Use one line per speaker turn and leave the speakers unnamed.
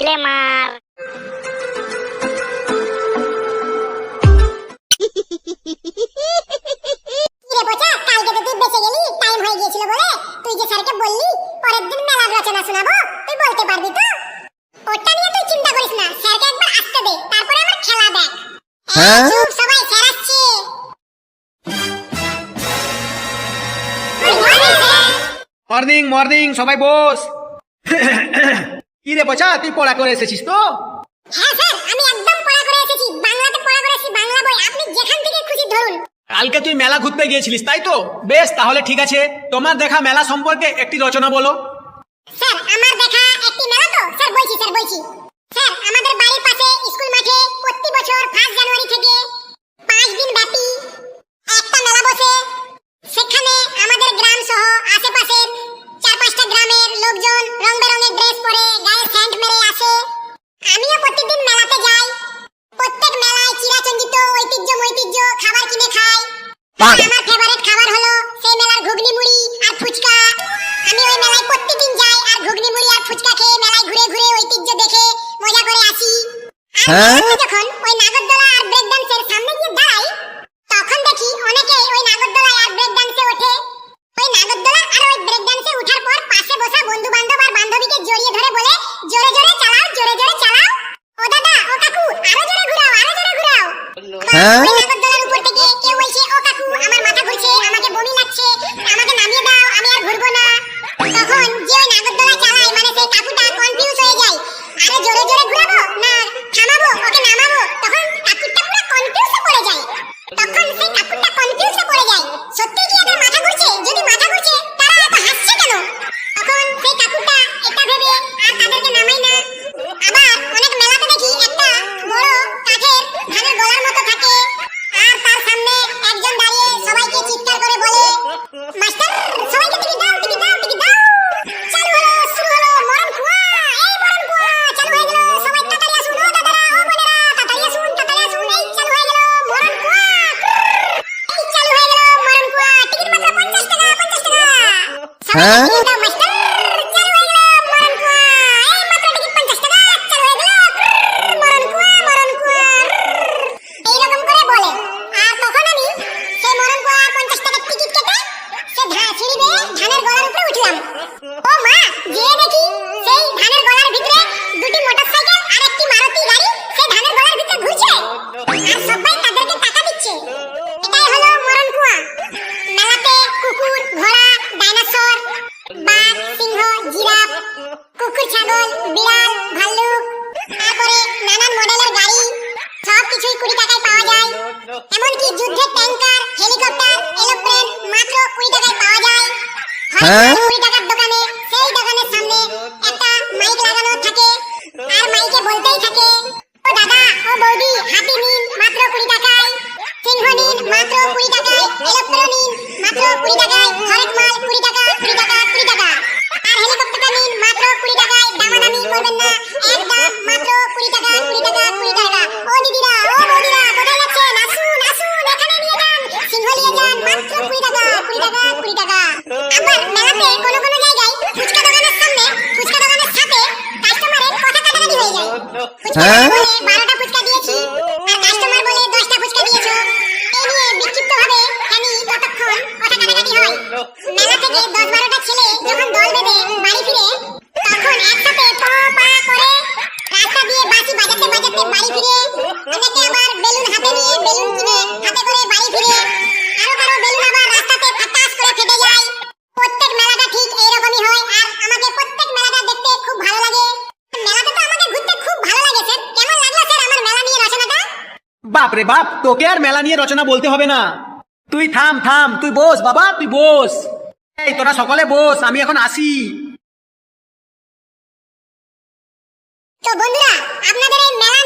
Disclaimer
কিরে বোঝা কালকে তো তুই বেঁচে গেলি টাইম হয়ে গিয়েছিল বলে। তুই যে স্যারকে বললি পরের দিন মেলার রচনা শোনাবো তুই বলতে পারবি তো? ওটা নিয়ে তুই চিন্তা করিস না স্যারকে একবার আসতে দে তারপরে আমার খেলা দেখ।
হ্যাঁ?
চুপ সবাই স্যার আসছে.
মর্নিং মর্নিং সবাই বস। কি রে বচা তুই পড়া করে এসেছিস তো?
হ্যাঁ স্যার আমি একদম পড়া করে এসেছি। বাংলাতে পড়া করে এসেছি বাংলা বই। আপনি যেখান থেকে খুশি ধরুন।
কালকে তুই মেলা ঘুরতে গিয়েছিলিস তাই তো? বেশ তাহলে ঠিক আছে। তোমার দেখা মেলা সম্পর্কে একটি রচনা বলো।
স্যার আমার দেখা আমার ফেভারিট খাবার হলো সেই মেলার ঘুগনি মুড়ি আর ফুচকা। আমি ওই মেলায় প্রত্যেকদিন যাই আর ঘুগনি মুড়ি আর ফুচকা খেয়ে মেলায় ঘুরে ঘুরে ঐতিহ্য দেখে মজা করে আসি।
হ্যাঁ?
যখন ওই নাগরদোলা আর ব্রেক ডান্সের সামনে গিয়ে দাঁড়াই তখন দেখি অনেকেই ওই নাগরদোলায় আর ব্রেক ডান্সে ওঠে। ওই নাগরদোলা আর ওই ব্রেক ডান্সে ওঠার পর পাশে বসা বন্ধু বান্ধব আর বান্ধবীকে জড়িয়ে ধরে বলে জোরে জোরে চালাও জোরে জোরে চালাও। ও দাদা ও কাকু আরও জোরে ঘুরাও আরও জোরে ঘুরাও।
হ্যাঁ?
মাস্টার সবাইকে টিকিট দাও টিকিট দাও টিকিট দাও। চালু হলো শুরু হলো মরণ কুয়া এই মরণ কুয়া। চালু হয়ে গেল সবাই তাড়াতাড়ি আসুন ও দাদারা ও বোনেরা তাড়াতাড়ি আসুন তাড়াতাড়ি আসুন এই চালু হয়ে গেল মরণ কুয়া। এই চালু হয়ে গেল মরণ কুয়া। টিকিট মাত্র 50 টাকা 50 টাকা। সবাই হ্যাঁ? সেই দোকানের সামনে একটা থাকে। আর থাকে, ও দাদা, ও বৌদি, হাতি নিন, মাত্র কুড়ি টাকায়। সিংহ নিন, মাত্র কুড়ি টাকায়। এরোপ্লেন নিন, মাত্র কুড়ি টাকায়। হরেক মাল, কুড়ি টাকা কুড়ি টাকা কুড়ি টাকা। আর হেলিকপ্টার নিন, মাত্র কুড়ি টাকায়। দামাদামি করবেন না, একদম মাত্র কুড়ি টাকা হয়ে? বারোটা ফুচকা দিয়েছি, আর কাস্টমার বলে দশটা ফুচকা দিয়েছ, এই বাজাতে বাজাতে বাড়ি ফিরে অনেকে আবার বেলুন
বাপ রে বাপ, তোকে আর মেলা নিয়ে রচনা বলতে হবে না। তুই থাম থাম, তুই বস, বাবা, তুই বস। এই, তোরা সকলে বস, আমি এখন আসি।
তো বন্ধুরা, আপনাদের এই মেলা